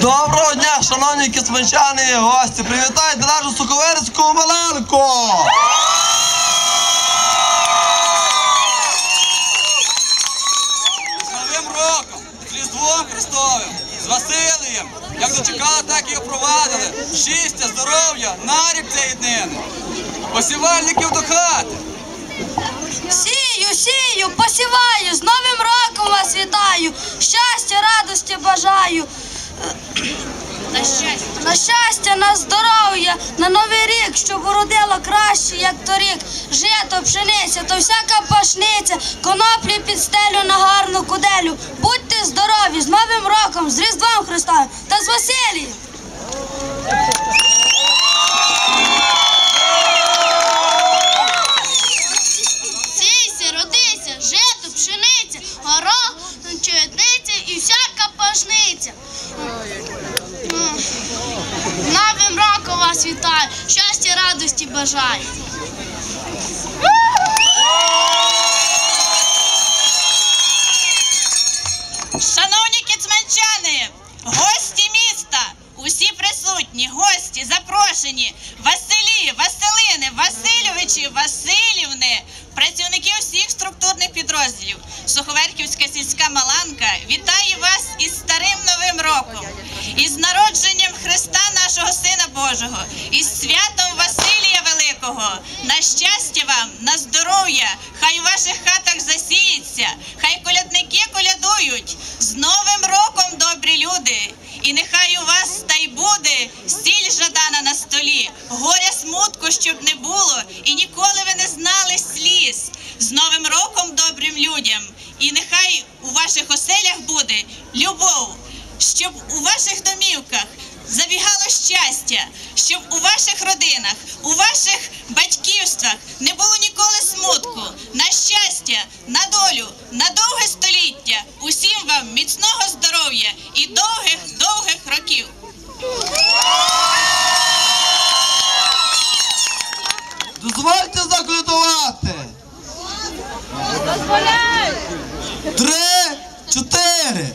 Доброго дня, шановні кисманчани і гості! Привітайте нашу Суковерську Маленку! З новим роком, з Різдвом Христовим, з Василієм, як дочекали, так і опровадили. Щастя, здоров'я, нарік цієї днини. Посівальників до хати. Сію, сію, посіваю з новим роком! На щастя. На здоров'я, на новий рік, щоб уродило краще, як торік. Жито, пшениця, то всяка пашниця, коноплі під стелю на гарну куделю. Будьте здорові, з Новим роком, з Різдвом Христа та з Василієм. Вас вітаю, щастя, радості бажаю. Шановні кіцманчани, гості міста, усі присутні, гості, запрошені, Василі, Василини, Васильовичі, Василівни, працівники всіх структурних підрозділів. Суховерківська сільська Маланка вітає вас із старим новим роком, із народженням Христа Божого, із святом Василія Великого. На щастя вам, на здоров'я, хай у ваших хатах засіється, хай колядники колядують. З Новим роком, добрі люди! І нехай у вас та й буде стіль жадана на столі, горя смутку, щоб не було, і ніколи ви не знали сліз. З Новим роком, добрим людям, і нехай у ваших оселях буде любов, щоб у ваших домівках забігало щастя, щоб у ваших родинах, у ваших батьківствах не було ніколи смутку. На щастя, на долю, на довге століття. Усім вам міцного здоров'я і довгих, довгих років. Дозвольте заклятувати. Три, чотири.